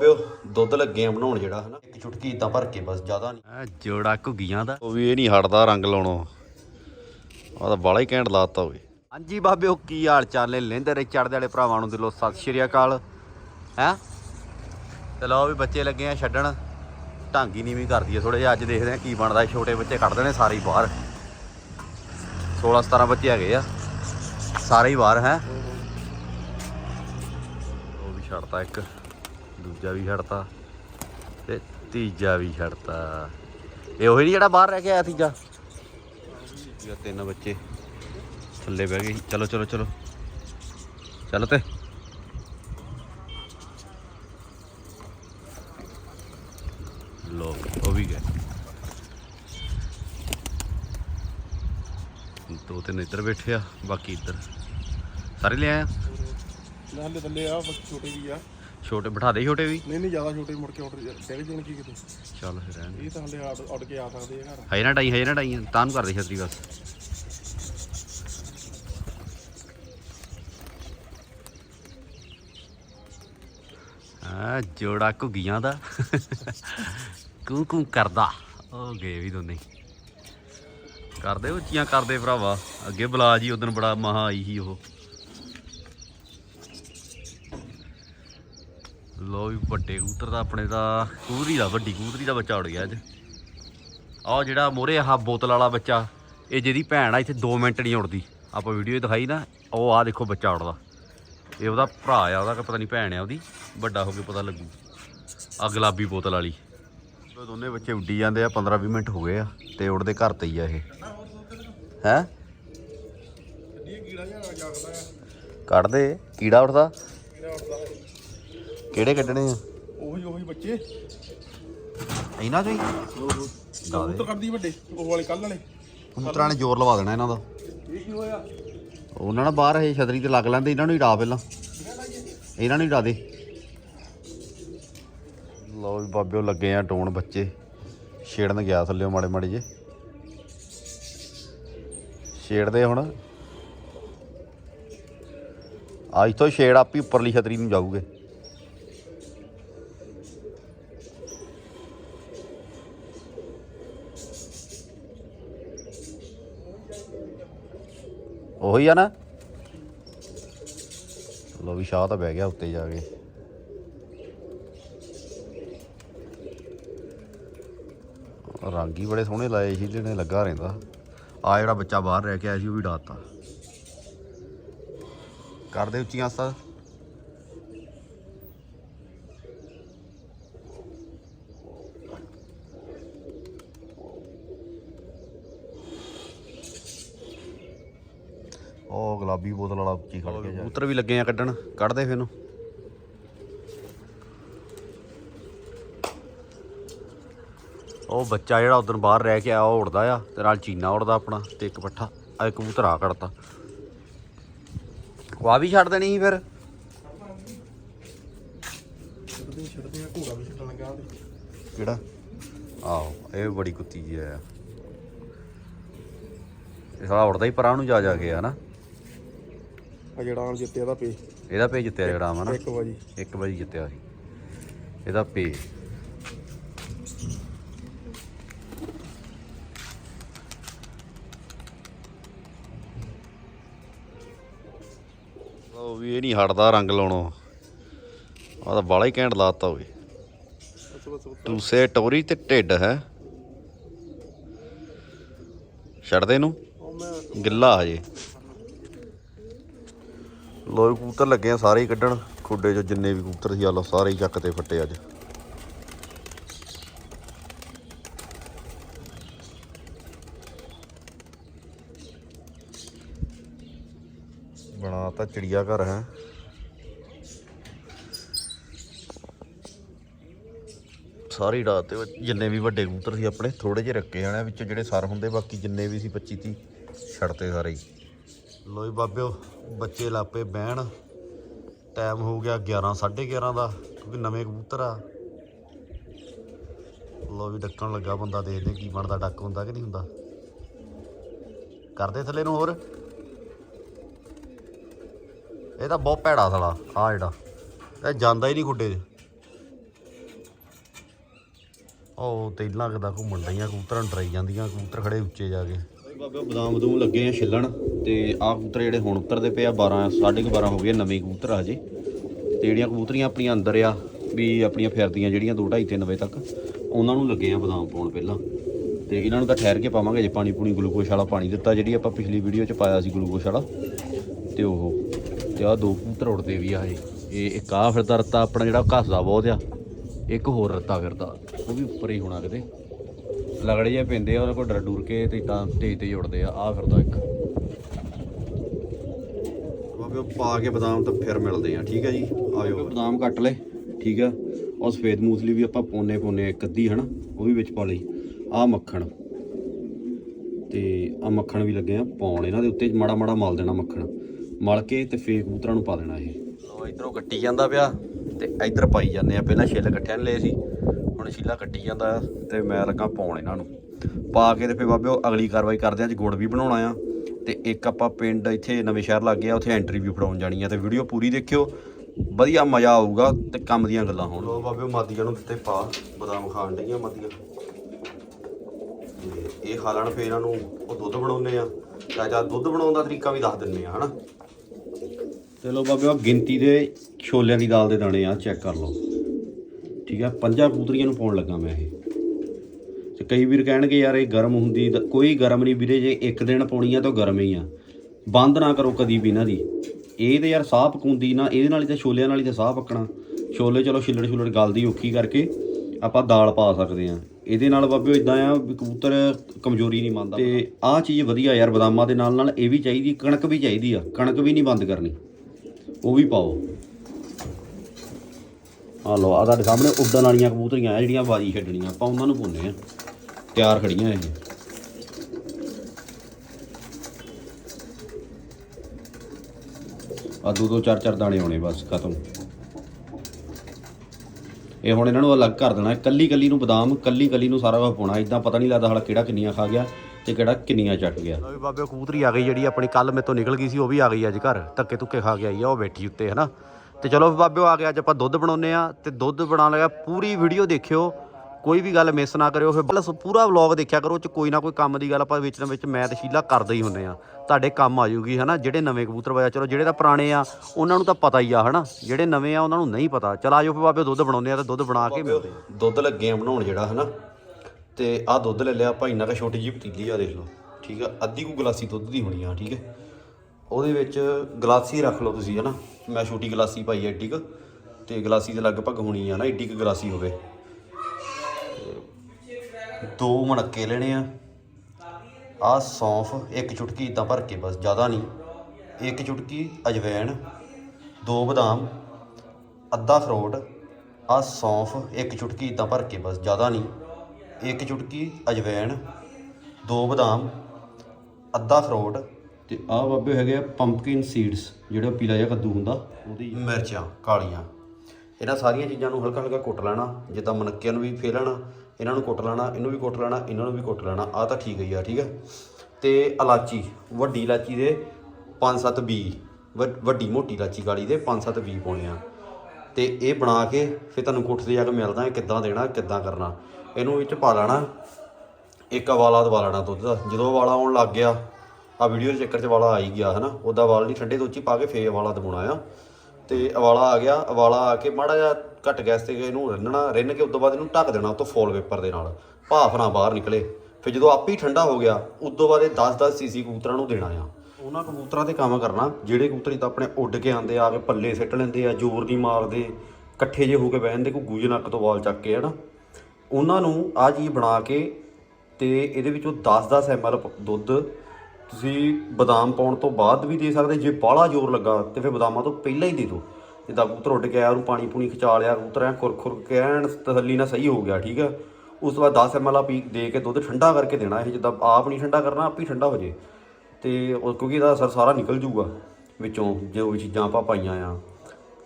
ਪਿਓ ਦੁੱਧ ਲੱਗੇ ਆ ਬਣਾਉਣ ਜਿਹੜਾ ਹਨਾ? ਇੱਕ ਚੁਟਕੀ ਇਦਾਂ ਭਰ ਕੇ ਬਸ ਜ਼ਿਆਦਾ ਨਹੀਂ। ਆ ਜੋੜਾ ਘੁੱਗੀਆਂ ਦਾ। ਉਹ ਵੀ ਇਹ ਨਹੀਂ ਹਟਦਾ ਰੰਗ ਲਾਉਣੋਂ। ਆ ਤਾਂ ਬਾਲਾ ਹੀ ਘੈਂਟ ਲਾਤਾ ਹੋਵੇ ਹਾਂਜੀ ਬਾਬਿਓ ਕੀ ਹਾਲ ਚਾਲ ਨੇ? ਲੈਂਦੇ ਰੇ ਚੜਦੇ ਵਾਲੇ ਭਰਾਵਾਂ ਨੂੰ ਦਿਲੋਂ। ਸਤਿ ਸ਼੍ਰੀ ਅਕਾਲ। ਹੈ? ਤੇ ਲਓ ਵੀ ਬੱਚੇ ਲੱਗੇ ਆ ਛੱਡਣ। ਢਾਂਗੀ ਨੀਵੀਂ ਕਰਦੀ ਹੈ ਥੋੜੇ ਜਿਹਾ। ਅੱਜ ਦੇਖਦੇ ਆ ਕੀ ਬਣਦਾ। ਛੋਟੇ ਬੱਚੇ ਕੱਢਦੇ ਨੇ ਸਾਰੇ ਹੀ ਬਾਹਰ। 16 17 ਬੱਚੇ ਹੈਗੇ ਆ। ਸਾਰੇ ਹੀ ਬਾਹਰ ਹੈ? ਉਹ ਵੀ ਛੱਡਤਾ ਇੱਕ। ਦੂਜਾ ਵੀ ਛੱਡਤਾ ਤੇ ਤੀਜਾ ਵੀ ਛੱਡਤਾ ਇਹ ਉਹੀ ਨੀ ਜਿਹੜਾ ਬਾਹਰ ਰਹਿ ਕੇ ਆਇਆ ਤੀਜਾ? ਇਹ ਤਿੰਨ ਬੱਚੇ ਥੱਲੇ ਬਹਿ ਗਏ ਚਲੋ ਚਲੋ ਚਲੋ। ਚੱਲ ਤੇ ਲੋ ਉਹ ਵੀ ਗਏ। ਦੋ ਤਿੰਨ ਇੱਧਰ ਬੈਠੇ ਆ ਬਾਕੀ ਇੱਧਰ। ਸਾਰੇ ਲੈ ਆਇਆ? ਨਾਲੇ ਥੱਲੇ ਆ ਬਸ ਛੋਟੇ ਵੀ ਆ। ਛੋਟੇ ਬਿਠਾ ਦੇ ਛੋਟੇ ਵੀ। ਨਹੀਂ ਨਹੀਂ ਜ਼ਿਆਦਾ ਛੋਟੇ ਮੁੜ ਕੇ ਆਰਡਰ ਡੈਗ ਜਾਣ ਕੀ ਕਿਤੇ ਚੱਲ ਫਿਰ ਰਹਿਣ ਦੇ। ਇਹ ਤਾਂ ਹਲੇ ਉੱਡ ਕੇ ਆ ਸਕਦੇ ਆ ਘਰ। ਹੈ ਨਾ ਡਾਈ ਹੈ ਨਾ ਡਾਈ ਤਾਂ ਨੂੰ ਕਰਦੇ ਛਤਰੀ ਬਸ। ਆ ਜੋੜਾ ਘੁੱਗੀਆਂ ਦਾ। ਕੂ ਕੂ ਕਰਦਾ। ਉਹ ਗਏ ਵੀ ਦੋਨੇ। ਕਰਦੇ ਉੱਚੀਆਂ ਕਰਦੇ ਭਰਾਵਾ। ਅੱਗੇ ਬਲਾ ਜੀ ਉਦੋਂ ਬੜਾ ਮਹਾ ਆਈ ਸੀ ਉਹ। ਲੋ ਵੀ ਵੱਡੇ ਕਬੂਤਰ ਦਾ ਆਪਣੇ ਦਾ ਕੂਦਰੀ ਦਾ ਵੱਡੀ ਕਬੂਤਰੀ ਦਾ ਬੱਚਾ ਉੜ ਗਿਆ ਅੱਜ। ਆਹ ਜਿਹੜਾ ਮੋਰੇ ਆਹ ਬੋਤਲ ਵਾਲਾ ਬੱਚਾ ਇਹ ਜਿਹਦੀ ਭੈਣ ਆ ਇੱਥੇ 2 ਮਿੰਟ ਨਹੀਂ ਉੜਦੀ ਆਪਾਂ ਵੀਡੀਓ ਦਿਖਾਈ ਨਾ ਉਹ ਆ ਦੇਖੋ ਬੱਚਾ ਉੜਦਾ ਇਹ ਉਹਦਾ ਭਰਾ ਆ ਉਹਦਾ ਕਿ ਪਤਾ ਨਹੀਂ ਭੈਣ ਆ ਉਹਦੀ ਵੱਡਾ ਹੋ ਕੇ ਪਤਾ ਲੱਗੂ। ਆ ਗੁਲਾਬੀ ਬੋਤਲ ਵਾਲੀ। ਉਹ ਦੋਨੇ ਬੱਚੇ ਉੱਡੀ ਜਾਂਦੇ ਆ 15 20 ਮਿੰਟ ਹੋ ਗਏ ਆ ਤੇ ਉੜਦੇ ਘਰ ਤੇ ਹੀ ਆ ਇਹ। ਹੈ? ਇਹ ਕੀੜਾ ਜਿਹਾ ਜਾਗਦਾ ਆ? ਕੱਢਦੇ ਕੀੜਾ ਉੱਡਦਾ। ਹੈ। ਕਿਹੜੇ ਕੱਢਣੇ ਆ? ਉਹੀ ਉਹੀ ਬੱਚੇ। ਇਹਨਾਂ ਚੋਂ ਹੀ? ਕਬੂਤਰ ਕੱਢਦੀ ਵੱਡੇ ਉਹ ਵਾਲੇ ਕੱਲ ਵਾਲੇ। ਕਬੂਤਰਾਂ ਨੇ ਜ਼ੋਰ ਲਵਾ ਦੇਣਾ ਇਹਨਾਂ ਦਾ। ਇਹ ਕੀ ਹੋਇਆ? ਉਹਨਾਂ ਨਾਲ ਬਾਹਰ ਇਹ ਛਤਰੀ ਤੇ ਲੱਗ ਲੈਂਦੇ ਇਹਨਾਂ ਨੂੰ ਹੀ ਡਾ ਪਹਿਲਾਂ। ਇਹਨਾਂ ਨੂੰ ਹੀ ਡਾ ਦੇ। ਲਓ ਬਾਬਿਓ ਲੱਗੇ ਆ ਟੋਣ ਬੱਚੇ। ਛੇੜਨ ਗਿਆ ਥੱਲੇ ਮਾੜੇ ਮਾੜੇ ਜੇ ਛੇੜਦੇ ਹੁਣ। ਅੱਜ ਤੋਂ ਛੇੜ ਆਪੀ ਉੱਪਰਲੀ ਛਤਰੀ ਨੂੰ ਜਾਊਗੇ। ਉਹੀ ਆ ਨਾ। ਲੋ ਵੀ ਸ਼ਾਹ ਤਾਂ ਬਹਿ ਗਿਆ ਉੱਤੇ ਜਾ ਕੇ। ਰੰਗ ਹੀ ਬੜੇ ਸੋਹਣੇ ਲਾਏ ਸੀ ਜਿਹਨੇ ਲੱਗਾ ਰਹਿੰਦਾ। ਆ ਜਿਹੜਾ ਬੱਚਾ ਬਾਹਰ ਰਹਿ ਕੇ ਆਇਆ ਸੀ ਉਹ ਵੀ ਡਾਤਾ ਕਰਦੇ ਉੱਚੀਆਂ ਆਸਾ ਉਹ ਗੁਲਾਬੀ ਬੋਤਲ ਵਾਲਾ ਉੱਚੀ ਖੜ ਗਿਆ ਕਬੂਤਰ ਵੀ ਲੱਗੇ ਆ ਕੱਢਣ, ਕੱਢਦੇ ਫੇਰ ਨੂੰ ਉਹ ਬੱਚਾ ਜਿਹੜਾ ਉਦੋਂ ਬਾਹਰ ਰਹਿ ਕੇ ਆਇਆ, ਉਹ ਉੜਦਾ ਆ, ਤੇ ਨਾਲ ਚੀਨਾ ਉੜਦਾ ਆਪਣਾ, ਤੇ ਇੱਕ ਪੱਠਾ ਆ ਇੱਕ ਕਬੂਤਰ ਆ ਕੱਢਤਾ। ਉਹ ਵੀ ਛੱਡ ਦੇਣੀ ਸੀ ਫਿਰ? ਛੱਡਦੇ ਆ ਘੋੜਾ ਵੀ ਛੱਡਣ ਲੱਗਾ ਕਿਹੜਾ? ਆਹੋ, ਇਹ ਬੜੀ ਕੁੱਤੀ ਜੀ ਆ। ਇਹ ਸਾਲਾ ਉੜਦਾ ਹੀ ਪਰਾਂ ਨੂੰ ਜਾ ਜਾ ਕੇ ਆ ਨਾ। ਆਣ ਜਿੱਤਿਆ ਦਾ ਪੇ ਇਹਦਾ ਪੇ ਜਿੱਤਿਆ ਜਿਹੜਾ ਆਵਾ ਨਾ? ਇੱਕ ਵਾਰੀ। ਇੱਕ ਵਾਰੀ ਜਿੱਤਿਆ ਸੀ। ਇਹਦਾ ਪੇ ਉਹ ਵੀ ਇਹ ਨਹੀਂ ਹਟਦਾ ਰੰਗ ਲਾਉਣੋਂ। ਆ ਤਾਂ ਬਾਲਾ ਹੀ ਘੈਂਟ ਲਾਤਾ ਬਸ। ਟੂਸੇ ਟੋਰੀ ਤੇ ਢਿੱਡ ਹੈ। ਛੱਡਦੇ ਨੂੰ ਉਹ ਮੈਂ ਗਿੱਲਾ ਹਜੇ। ਲੋਈ ਕਬੂਤਰ ਲੱਗੇ ਆ ਸਾਰੇ ਹੀ ਕੱਢਣ। ਖੁੱਡੇ 'ਚੋਂ ਜਿੰਨੇ ਵੀ ਕਬੂਤਰ ਸੀ, ਆ ਲੋ ਸਾਰੇ ਹੀ ਚੱਕ ਤੇ ਫੱਟੇ ਅੱਜ। ਬਣਾ ਤਾਂ ਚਿੜੀਆ ਘਰ ਹੈ। ਸਾਰੇ ਹੀ ਡਾਤੇ ਜਿੰਨੇ ਵੀ ਵੱਡੇ ਕਬੂਤਰ ਸੀ ਆਪਣੇ ਥੋੜੇ ਜਿਹੇ ਰੱਖੇ ਜਾਣੇ ਵਿੱਚੋਂ ਜਿਹੜੇ ਸਰ ਹੁੰਦੇ, ਬਾਕੀ ਜਿੰਨੇ ਵੀ ਸੀ 25 30 ਛੱਡਤੇ ਸਾਰੇ ਹੀ। ਲੋਈ ਬਾਬਿਓ ਬੱਚੇ ਲਾਪੇ ਬਹਿਣ। ਟਾਈਮ ਹੋ ਗਿਆ 11 11:30 ਦਾ, ਕਿਉਂਕਿ ਨਵੇਂ ਕਬੂਤਰ ਆ। ਲੋ ਵੀ ਡੱਕਣ ਲੱਗਾ ਬੰਦਾ, ਦੇਖਦੇ ਕੀ ਬਣਦਾ, ਡੱਕ ਹੁੰਦਾ ਕਿ ਨਹੀਂ ਹੁੰਦਾ। ਕਰਦੇ ਥੱਲੇ ਨੂੰ ਹੋਰ। ਇਹ ਤਾਂ ਬਹੁਤ ਭੈੜਾ ਸਾਲਾ ਆ ਜਿਹੜਾ। ਇਹ ਜਾਂਦਾ ਹੀ ਨਹੀਂ ਖੁੱਡੇ 'ਚ ਉਹ ਤੇਲਾਂ ਕਿਦਾ ਘੁੰਮਣ ਡਈਆਂ, ਕਬੂਤਰਾਂ ਨੂੰ ਡਰਾਈ ਜਾਂਦੀਆਂ, ਕਬੂਤਰ ਖੜੇ ਉੱਚੇ ਜਾ ਕੇ। ਬਾਬੇ ਬਦਾਮ ਬਦੂਮ ਲੱਗੇ ਆ ਛਿੱਲਣ ਤੇ ਆਹ ਕਬੂਤਰ ਜਿਹੜੇ ਹੁਣ ਉੱਤਰਦੇ ਪਏ ਆ 12 12:30 ਹੋ ਗਏ ਨਵੇਂ ਕਬੂਤਰ ਆ ਜੇ ਤੇ ਜਿਹੜੀਆਂ ਕਬੂਤਰੀਆਂ ਆਪਣੀਆਂ ਅੰਦਰ ਆ, ਵੀ ਆਪਣੀਆਂ ਫਿਰਦੀਆਂ ਜਿਹੜੀਆਂ 2:30 3 ਵਜੇ ਤੱਕ, ਉਹਨਾਂ ਨੂੰ ਲੱਗੇ ਆ ਬਦਾਮ ਪਾਉਣ ਪਹਿਲਾਂ। ਤੇ ਇਹਨਾਂ ਨੂੰ ਤਾਂ ਠਹਿਰ ਕੇ ਪਾਵਾਂਗੇ ਜੇ ਪਾਣੀ ਪੂਣੀ ਗਲੂਕੋਸ਼ ਵਾਲਾ ਪਾਣੀ ਦਿੱਤਾ, ਜਿਹੜੀ ਆਪਾਂ ਪਿਛਲੀ ਵੀਡੀਓ 'ਚ ਪਾਇਆ ਸੀ ਗਲੂਕੋਸ਼ ਵਾਲਾ। ਤੇ ਉਹ, ਤੇ ਆ ਦੋ ਕਬੂਤਰ ਉੜਦੇ ਵੀ ਆ ਇਹ। ਇਹ ਇੱਕ ਆ ਫਿਰਦਾ ਰੱਤਾ, ਆਪਣਾ ਜਿਹੜਾ ਘਸਦਾ ਬਹੁਤ ਆ, ਇੱਕ ਹੋਰ ਰੱਤਾ ਫਿਰਦਾ। ਉਹ ਵੀ ਉੱਪਰ ਹੀ ਹੋਣਾ ਕਿਤੇ। ਲਗੜੇ ਜਿਹੇ ਪੈਂਦੇ ਆ ਉਹਨਾਂ ਕੋਲ ਡਰ ਡੂਰ ਕੇ ਤੇ ਤਾਂ ਤੇਜ਼ ਤੇਜ਼ ਉੜਦੇ ਆ ਆ ਫਿਰਦਾ ਇੱਕ। ਬਾਬੇ ਉਹ ਪਾ ਕੇ ਬਦਾਮ ਤਾਂ ਫਿਰ ਮਿਲਦੇ ਆ ਠੀਕ ਹੈ ਜੀ? ਆਇਓ। ਬਦਾਮ ਕੱਟ ਲੈ ਠੀਕ ਆ। ਔਰ ਸਫੇਦ ਮੂਸਲੀ ਵੀ ਆਪਾਂ ਪੋਨੇ ਪੋਨੇ ਇੱਕ ਅੱਧੀ ਹਨਾ? ਉਹ ਵੀ ਵਿੱਚ ਪਾ ਲਈ। ਆ ਮੱਖਣ। ਤੇ ਆ ਮੱਖਣ ਵੀ ਲੱਗੇ ਆ ਪਾਉਣ। ਇਹਨਾਂ ਦੇ ਉੱਤੇ ਮਾੜਾ ਮਾੜਾ ਮਲ ਦੇਣਾ ਮੱਖਣ। ਮਲ ਕੇ ਤੇ ਫੇਕ ਕਬੂਤਰਾਂ ਨੂੰ ਪਾ ਦੇਣਾ ਇਹ। ਲੋ ਇਧਰੋਂ ਕੱਟੀ ਜਾਂਦਾ ਪਿਆ ਤੇ ਇਧਰ ਪਾਈ ਜਾਂਦੇ ਆ। ਪਹਿਲਾਂ ਛਿੱਲ ਇਕੱਠਿਆਂ ਨੇ ਲਏ ਸੀ। ਹੁਣ ਛਿੱਲਾ ਕੱਟੀ ਜਾਂਦਾ ਤੇ ਮੈਂ ਲੱਗਾ ਪਾਉਣ ਇਹਨਾਂ ਨੂੰ। ਪਾ ਕੇ ਤੇ ਫੇ ਬਾਬੇ ਉਹ ਅਗਲੀ ਕਾਰਵਾਈ ਕਰਦੇ ਆ ਅੱਜ ਗੁੜ ਵੀ ਬਣਾਉਣਾ ਆ। ਤੇ ਇੱਕ ਆਪਾਂ ਪਿੰਡ ਇੱਥੇ ਨਵੇਂ ਸ਼ਹਿਰ ਲੱਗ ਗਿਆ ਉੱਥੇ ਐਂਟਰੀ ਵੀ ਫੜਾਉਣ ਜਾਣੀ ਆ। ਤੇ ਵੀਡੀਓ ਪੂਰੀ ਦੇਖਿਓ ਵਧੀਆ ਮਜ਼ਾ ਆਊਗਾ ਤੇ ਕੰਮ ਦੀਆਂ ਗੱਲਾਂ ਹੋਣ। ਲੋ ਬਾਬੇ ਮਾਦੀਆਂ ਨੂੰ ਦਿੱਤੇ ਪਾ ਬਦਾਮ ਖਾਣ ਡਈਆਂ ਮਾਦੀਆਂ। ਇਹ ਖਾ ਲੈਣ ਫੇਰ ਇਹਨਾਂ ਨੂੰ ਉਹ ਦੁੱਧ ਬਣਾਉਂਦੇ ਆ। ਚਾਚਾ ਦੁੱਧ ਬਣਾਉਣ ਦਾ ਤਰੀਕਾ ਵੀ ਦੱਸ ਦਿੰਨੇ ਆ ਹਨਾ? ਚਲੋ ਬਾਬੇ ਉਹ ਗਿਣਤੀ ਦੇ ਛੋਲਿਆਂ ਦੀ ਦਾਲ ਦੇ ਦਾਣੇ ਆ ਚੈੱਕ ਕਰ ਲਓ। ਠੀਕ ਆ ਪੰਜਾਂ ਕਬੂਤਰੀਆਂ ਨੂੰ ਪਾਉਣ ਲੱਗਾ ਮੈਂ ਇਹ। ਤੇ ਕਈ ਵੀਰ ਕਹਿਣਗੇ, ਯਾਰ ਇਹ ਗਰਮ ਹੁੰਦੀ ਤਾਂ ਕੋਈ ਗਰਮ ਨਹੀਂ ਵੀਰੇ, ਜੇ ਇੱਕ ਦਿਨ ਪਾਉਣੀ ਆ ਤਾਂ ਗਰਮ ਹੀ ਆ। ਬੰਦ ਨਾ ਕਰੋ ਕਦੀ ਵੀ ਇਹਨਾਂ ਦੀ। ਇਹ ਤੇ ਯਾਰ ਸਾਹ ਪਕਾਉਂਦੀ ਨਾ, ਇਹਦੇ ਨਾਲ ਹੀ ਤਾਂ ਛੋਲਿਆਂ ਨਾਲ ਹੀ ਤਾਂ ਸਾਹ ਪੱਕਣਾ। ਛੋਲੇ ਚਲੋ ਛਿੱਲੜ ਛੁੱਲੜ ਗਲਦੀ ਔਖੀ ਕਰਕੇ ਆਪਾਂ ਦਾਲ ਪਾ ਸਕਦੇ ਆ ਇਹਦੇ ਨਾਲ ਬਾਬਿਓ ਇਦਾਂ ਆ ਵੀ ਕਬੂਤਰ ਕਮਜ਼ੋਰੀ ਨਹੀਂ ਮੰਨਦਾ। ਤੇ ਆਹ ਚੀਜ਼ ਵਧੀਆ ਯਾਰ, ਬਦਾਮਾਂ ਦੇ ਨਾਲ ਨਾਲ ਇਹ ਵੀ ਚਾਹੀਦੀ, ਕਣਕ ਵੀ ਚਾਹੀਦੀ ਆ। ਕਣਕ ਵੀ ਨਹੀਂ ਬੰਦ ਕਰਨੀ। ਉਹ ਵੀ ਪਾਓ। ਆ ਲੋ ਆ ਤੁਹਾਡੇ ਸਾਹਮਣੇ ਉੱਡਣ ਵਾਲੀਆਂ ਕਬੂਤਰੀਆਂ ਆ ਜਿਹੜੀਆਂ ਬਾਜੀ ਛੱਡਣੀਆਂ, ਆਪਾਂ ਉਹਨਾਂ ਨੂੰ ਪੁੰਨੇ ਆ। ਤਿਆਰ ਖੜੀਆਂ ਇਹ। ਆ ਦੋ ਦੋ ਚਾਰ ਚਾਰ ਦਾਣੇ ਆਉਣੇ ਬਸ, ਖਤਮ। ਇਹ ਹੁਣ ਇਹਨਾਂ ਨੂੰ ਅਲੱਗ ਕਰ ਦੇਣਾ ਕੱਲੀ ਕੱਲੀ ਨੂੰ ਬਦਾਮ ਕੱਲੀ ਕੱਲੀ ਨੂੰ ਸਾਰਾ ਕੁਝ ਪਾਉਣਾ ਇਦਾਂ ਪਤਾ ਨਹੀਂ ਲੱਗਦਾ ਹਲਾ ਕਿਹੜਾ ਕਿੰਨੀਆਂ ਖਾ ਗਿਆ ਤੇ ਕਿਹੜਾ ਕਿੰਨੀਆਂ ਚੱਕ ਗਿਆ। ਲਓ ਬਾਬੇ, ਕਬੂਤਰੀ ਆ ਗਈ ਜਿਹੜੀ ਆਪਣੀ ਕੱਲ ਮੇਰੇ ਤੋਂ ਨਿਕਲ ਗਈ ਸੀ, ਉਹ ਵੀ ਆ ਗਈ ਅੱਜ ਘਰ ਧੱਕੇ ਧੁੱਕੇ ਖਾ ਕੇ ਆਈ ਆ, ਉਹ ਬੈਠੀ ਉੱਤੇ, ਹਨਾ? ਤੇ ਚਲੋ ਬਾਬੇ ਆ ਗਿਆ ਅੱਜ ਆਪਾਂ ਦੁੱਧ ਬਣਾਉਨੇ ਆ ਤੇ ਦੁੱਧ ਬਣਾਉਣ ਲੱਗਾ ਪੂਰੀ ਵੀਡੀਓ ਦੇਖਿਓ। ਕੋਈ ਵੀ ਗੱਲ ਮਿਸ ਨਾ ਕਰਿਓ, ਫਿਰ ਬਸ ਪੂਰਾ ਵਲੌਗ ਦੇਖਿਆ ਕਰੋ ਚ ਕੋਈ ਨਾ ਕੋਈ ਕੰਮ ਦੀ ਗੱਲ ਆਪਾਂ ਵਿੱਚ ਨਾ ਵਿੱਚ ਮੈਂ ਤੇ ਸ਼ੀਲਾ ਕਰਦੇ ਹੀ ਹੁੰਦੇ ਆ ਤੁਹਾਡੇ ਕੰਮ ਆ ਜੂਗੀ ਹਨਾ? ਜਿਹੜੇ ਨਵੇਂ ਕਬੂਤਰ ਵਾਇਆ, ਚਲੋ ਜਿਹੜੇ ਤਾਂ ਪੁਰਾਣੇ ਆ, ਉਹਨਾਂ ਨੂੰ ਤਾਂ ਪਤਾ ਹੀ ਆ, ਹਨਾ? ਜਿਹੜੇ ਨਵੇਂ ਆ, ਉਹਨਾਂ ਨੂੰ ਨਹੀਂ ਪਤਾ। ਚਲ ਆਜੋ ਫਿਰ ਬਾਬੇ ਦੁੱਧ ਬਣਾਉਂਦੇ ਆ ਤੇ ਦੁੱਧ ਬਣਾ ਕੇ ਮਿਲਦੇ ਦੁੱਧ ਲੱਗੇ ਆ ਬਣਾਉਣ ਜਿਹੜਾ, ਹਨਾ? ਤੇ ਆਹ ਦੁੱਧ ਲੈ ਲਿਆ ਭਾਈ ਨਾ ਕੁ ਛੋਟੀ ਜਿਹੀ ਪਤੀਲੀ ਆ, ਦੇਖ ਲਓ। ਠੀਕ ਆ? ਅੱਧੀ ਕੁ ਗਲਾਸੀ ਦੁੱਧ ਦੀ ਹੋਣੀ ਆ, ਠੀਕ ਹੈ? ਉਹਦੇ ਵਿੱਚ ਗਲਾਸੀ ਰੱਖ ਲਓ ਤੁਸੀਂ, ਹਨਾ? ਮੈਂ ਛੋਟੀ ਗਲਾਸੀ ਪਾਈ ਹੈ ਏਡੀ ਕੁ ਤੇ ਗਲਾਸੀ ਦੇ ਲਗਭਗ ਹੋਣੀ ਆ ਨਾ ਏਡੀ ਕੁ ਗਲਾਸੀ ਹੋਵੇ। ਦੋ ਮਣਕੇ ਲੈਣੇ ਆ। ਆ ਸੌਂਫ, ਇੱਕ ਚੁਟਕੀ ਇਦਾਂ ਭਰ ਕੇ, ਬਸ ਜ਼ਿਆਦਾ ਨਹੀਂ। ਇੱਕ ਚੁਟਕੀ ਅਜਵੈਣ, ਦੋ ਬਦਾਮ, ਅੱਧਾ ਅਖਰੋਟ ਆ ਸੌਂਫ, ਇੱਕ ਚੁਟਕੀ ਇਦਾਂ ਭਰ ਕੇ, ਬਸ ਜ਼ਿਆਦਾ ਨਹੀਂ। ਇੱਕ ਚੁਟਕੀ ਅਜਵੈਣ, ਦੋ ਬਦਾਮ, ਅੱਧਾ ਅਖਰੋਟ ਤੇ ਆਹ ਬਾਬੇ ਹੈਗੇ ਆ ਪੰਪਕਿਨ ਸੀਡਸ ਜਿਹੜਾ ਪੀਲਾ ਜਿਹਾ ਕੱਦੂ ਹੁੰਦਾ, ਉਹਦੀ ਮਿਰਚਾਂ, ਕਾਲੀਆਂ। ਇਹਨਾਂ ਸਾਰੀਆਂ ਚੀਜ਼ਾਂ ਨੂੰ ਹਲਕਾ ਹਲਕਾ ਕੁੱਟ ਲੈਣਾ ਜਿੱਦਾਂ ਮਨੱਕਿਆਂ ਨੂੰ ਵੀ ਫੇ ਲੈਣਾ, ਇਹਨਾਂ ਨੂੰ ਕੁੱਟ ਲੈਣਾ, ਇਹਨੂੰ ਵੀ ਕੁੱਟ ਲੈਣਾ, ਇਹਨਾਂ ਨੂੰ ਵੀ ਕੁੱਟ ਲੈਣਾ, ਆਹ ਤਾਂ ਠੀਕ ਹੀ ਆ, ਠੀਕ ਹੈ ਤੇ ਇਲਾਚੀ, ਵੱਡੀ ਇਲਾਚੀ ਦੇ 5-7 ਬੀ ਵੱਡੀ ਮੋਟੀ ਇਲਾਚੀ ਕਾਲੀ ਦੇ 5-7 ਬੀ ਪਾਉਣੇ ਆ। ਤੇ ਇਹ ਬਣਾ ਕੇ ਫਿਰ ਤੁਹਾਨੂੰ ਕੁੱਟ ਤੇ ਜਾ ਕੇ ਮਿਲਦਾ ਕਿੱਦਾਂ ਦੇਣਾ, ਕਿੱਦਾਂ ਕਰਨਾ। ਇਹਨੂੰ ਵਿੱਚ ਪਾ ਲੈਣਾ, ਇੱਕ ਉਬਾਲਾ ਦਵਾ ਲੈਣਾ ਦੁੱਧ ਦਾ। ਜਦੋਂ ਉਬਾਲਾ ਆਉਣ ਲੱਗ ਗਿਆ ਆ ਵੀਡੀਓ ਦੇ ਚੱਕਰ 'ਚ ਵਾਲਾ ਆ ਹੀ ਗਿਆ ਹਨਾ, ਉਹਦਾ ਵਾਲ ਨਹੀਂ ਠੰਡੇ ਦੁੱਧ 'ਚ ਪਾ ਕੇ ਫੇਰ ਉਬਾਲਾ ਦਬਾਉਣਾ ਆ ਤੇ ਅਵਾਲਾ ਆ ਗਿਆ, ਅਵਾਲਾ ਆ ਕੇ ਮਾੜਾ ਜਿਹਾ ਘੱਟ ਗੈਸ ਤੇ ਇਹਨੂੰ ਰਿੰਨਣਾ, ਰਿੰਨ ਕੇ ਉਸ ਤੋਂ ਬਾਅਦ ਇਹਨੂੰ ਢੱਕ ਦੇਣਾ ਉਤੋਂ ਫੋਲ ਪੇਪਰ ਦੇ ਨਾਲ, ਭਾਫ ਨਾ ਬਾਹਰ ਨਿਕਲੇ। ਫਿਰ ਜਦੋਂ ਆਪੇ ਹੀ ਠੰਡਾ ਹੋ ਗਿਆ ਉਸ ਤੋਂ ਬਾਅਦ ਇਹ 10-10 ਸੀਸੀ ਕਬੂਤਰਾਂ ਨੂੰ ਦੇਣਾ ਆ। ਉਹਨਾਂ ਕਬੂਤਰਾਂ ਤੇ ਕੰਮ ਕਰਨਾ, ਜਿਹੜੇ ਕਬੂਤਰ ਤਾਂ ਆਪਣੇ ਉੱਡ ਕੇ ਆਉਂਦੇ ਆ ਕੇ ਪੱਲੇ ਸਿੱਟ ਲੈਂਦੇ ਆ, ਜ਼ੋਰ ਨਹੀਂ ਮਾਰਦੇ, ਇਕੱਠੇ ਜੇ ਹੋ ਕੇ ਬਹਿ ਜਾਂਦੇ ਕੋਈ ਗੂਜ ਨੱਕ ਤੋਂ ਵਾਲ ਚੱਕ ਕੇ, ਹਨਾ। ਉਹਨਾਂ ਨੂੰ ਆ ਚੀਜ਼ ਬਣਾ ਕੇ ਤੇ ਇਹਦੇ ਵਿੱਚੋਂ 10-10 ml ਪ- ਦੁੱਧ ਤੁਸੀਂ ਬਦਾਮ ਪਾਉਣ ਤੋਂ ਬਾਅਦ ਵੀ ਦੇ ਸਕਦੇ, ਜੇ ਬਾਹਲਾ ਜ਼ੋਰ ਲੱਗਾ ਤੇ ਫਿਰ ਬਦਾਮਾਂ ਤੋਂ ਪਹਿਲਾਂ ਹੀ ਦੇ ਦਿਓ। ਜਿੱਦਾਂ ਕਬੂਤਰ ਉੱਡ ਗਿਆ ਉਹਨੂੰ ਪਾਣੀ ਪੂਣੀ ਖਿਚਾ ਲਿਆ ਕਬੂਤਰ ਐ ਖੁਰ ਕੇ ਐਨ ਤਸੱਲੀ ਨਾਲ ਸਹੀ ਹੋ ਗਿਆ, ਠੀਕ ਆ। ਉਸ ਤੋਂ ਬਾਅਦ 10 ml ਆ ਪੀ ਦੇ ਕੇ ਦੁੱਧ ਠੰਡਾ ਕਰਕੇ ਦੇਣਾ, ਇਹ ਜਿੱਦਾਂ ਆਪ ਨਹੀਂ ਠੰਡਾ ਕਰਨਾ, ਆਪ ਹੀ ਠੰਡਾ ਹੋ ਜੇ। ਤੇ ਉਹ ਕਿਉਂਕਿ ਇਹਦਾ ਅਸਰ ਸਾਰਾ ਨਿਕਲ ਜੂਗਾ ਵਿੱਚੋਂ, ਜੋ ਵੀ ਚੀਜ਼ਾਂ ਆਪਾਂ ਪਾਈਆਂ ਆ।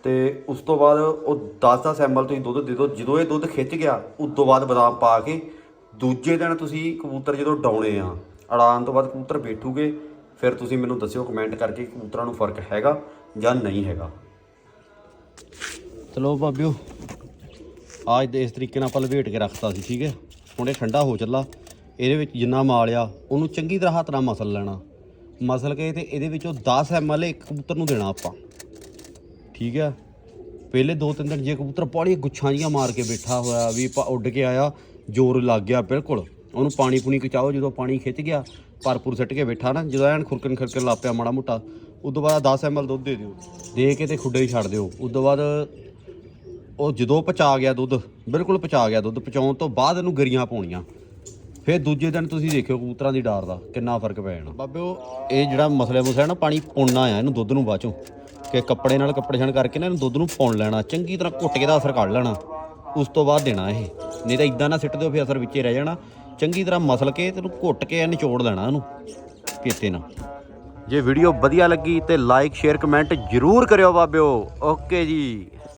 ਤੇ ਉਸ ਤੋਂ ਬਾਅਦ ਉਹ 10-10 ਐਮਐਲ ਤੁਸੀਂ ਦੁੱਧ ਦੇ ਦਿਓ, ਜਦੋਂ ਇਹ ਦੁੱਧ ਖਿੱਚ ਗਿਆ, ਉਸ ਤੋਂ ਬਾਅਦ ਬਦਾਮ ਪਾ ਕੇ ਦੂਜੇ ਦਿਨ ਤੁਸੀਂ ਕਬੂਤਰ ਜਦੋਂ ਡਾਉਣੇ ਆ ਅੜਾਉਣ ਤੋਂ ਬਾਅਦ ਕਬੂਤਰ ਬੈਠੂਗੇ, ਫਿਰ ਤੁਸੀਂ ਮੈਨੂੰ ਦੱਸਿਓ ਕਮੈਂਟ ਕਰਕੇ ਕਬੂਤਰਾਂ ਨੂੰ ਫ਼ਰਕ ਹੈਗਾ ਜਾਂ ਨਹੀਂ ਹੈਗਾ। ਚਲੋ ਬਾਬਿਓ ਆ ਇਸ ਤਰੀਕੇ ਨਾਲ ਆਪਾਂ ਲਵੇਟ ਕੇ ਰੱਖਤਾ ਸੀ, ਠੀਕ ਹੈ? ਹੁਣ ਇਹ ਠੰਡਾ ਹੋ ਚੱਲਾ। ਇਹਦੇ ਵਿੱਚ ਜਿੰਨਾ ਮਾਲ ਆ, ਉਹਨੂੰ ਚੰਗੀ ਤਰ੍ਹਾਂ ਹੱਥ ਨਾਲ ਮਸਲ ਲੈਣਾ। ਮਸਲ ਕੇ ਤੇ ਇਹਦੇ ਵਿੱਚੋਂ 10 ml ਇੱਕ ਕਬੂਤਰ ਨੂੰ ਦੇਣਾ ਆਪਾਂ। ਠੀਕ ਹੈ? ਪਹਿਲੇ ਦੋ ਤਿੰਨ ਦਿਨ ਜੇ ਕਬੂਤਰ ਬੜੀ ਗੁੱਛਾਂ ਜੀਆਂ ਮਾਰ ਕੇ ਬੈਠਾ ਹੋਇਆ, ਵੀ ਆਪਾਂ ਉੱਡ ਕੇ ਆਇਆ, ਜ਼ੋਰ ਲੱਗ ਗਿਆ ਬਿਲਕੁਲ। ਉਹਨੂੰ ਪਾਣੀ ਪੂਣੀ ਖਿਚਾਓ ਜਦੋਂ ਪਾਣੀ ਖਿੱਚ ਗਿਆ ਭਰਪੂਰ ਸਿੱਟ ਕੇ ਬੈਠਾ ਨਾ ਜਦੋਂ ਐਨ ਖੁਰਕਣ ਖੁਰਕਣ ਲੱਗ ਪਿਆ ਮਾੜਾ ਮੋਟਾ ਉਦੋਂ ਬਾਅਦ 10 ml ਦੁੱਧ ਦੇ ਦਿਓ। ਦੇ ਕੇ ਤੇ ਖੁੱਡੇ ਹੀ ਛੱਡ ਦਿਓ। ਉਦੋਂ ਬਾਅਦ ਉਹ ਜਦੋਂ ਪਚਾ ਗਿਆ ਦੁੱਧ ਬਿਲਕੁਲ ਪਚਾ ਗਿਆ ਦੁੱਧ ਪਚਾਉਣ ਤੋਂ ਬਾਅਦ ਇਹਨੂੰ ਗਰੀਆਂ ਪਾਉਣੀਆਂ। ਫਿਰ ਦੂਜੇ ਦਿਨ ਤੁਸੀਂ ਦੇਖਿਓ ਕਬੂਤਰਾਂ ਦੀ ਡਾਰ ਦਾ ਕਿੰਨਾ ਫ਼ਰਕ ਪੈ ਜਾਣਾ। ਬਾਬਿਓ ਇਹ ਜਿਹੜਾ ਮਸਲੇ ਮੁਸਲਾ ਨਾ ਪਾਣੀ ਪੁੰਨਾ ਆ ਇਹਨੂੰ ਦੁੱਧ ਨੂੰ ਬਾਅਦੋਂ ਕਿ ਕੱਪੜੇ ਨਾਲ ਕੱਪੜੇ ਛਣ ਕਰਕੇ ਨਾ ਇਹਨੂੰ ਦੁੱਧ ਨੂੰ ਪੁੰਨ ਲੈਣਾ ਚੰਗੀ ਤਰ੍ਹਾਂ ਘੁੱਟ ਕੇ ਦਾ ਅਸਰ ਕੱਢ ਲੈਣਾ। ਉਸ ਤੋਂ ਬਾਅਦ ਦੇਣਾ ਇਹ। ਨਹੀਂ ਤਾਂ ਇਦਾਂ ਨਾ ਸਿੱਟ ਦਿਓ ਫਿਰ ਅਸਰ ਵਿੱਚੇ ਰਹਿ ਜਾਣਾ। ਚੰਗੀ ਤਰ੍ਹਾਂ ਮਸਲ ਕੇ ਤੇ ਇਹਨੂੰ ਘੁੱਟ ਕੇ ਨਿਚੋੜ ਲੈਣਾ ਇਹਨੂੰ ਪੀਤੇ ਨਾਲ। ਜੇ ਵੀਡੀਓ ਵਧੀਆ ਲੱਗੀ ਤੇ ਲਾਈਕ ਸ਼ੇਅਰ ਕਮੈਂਟ ਜ਼ਰੂਰ ਕਰਿਓ ਬਾਬਿਓ। ਓਕੇ ਜੀ।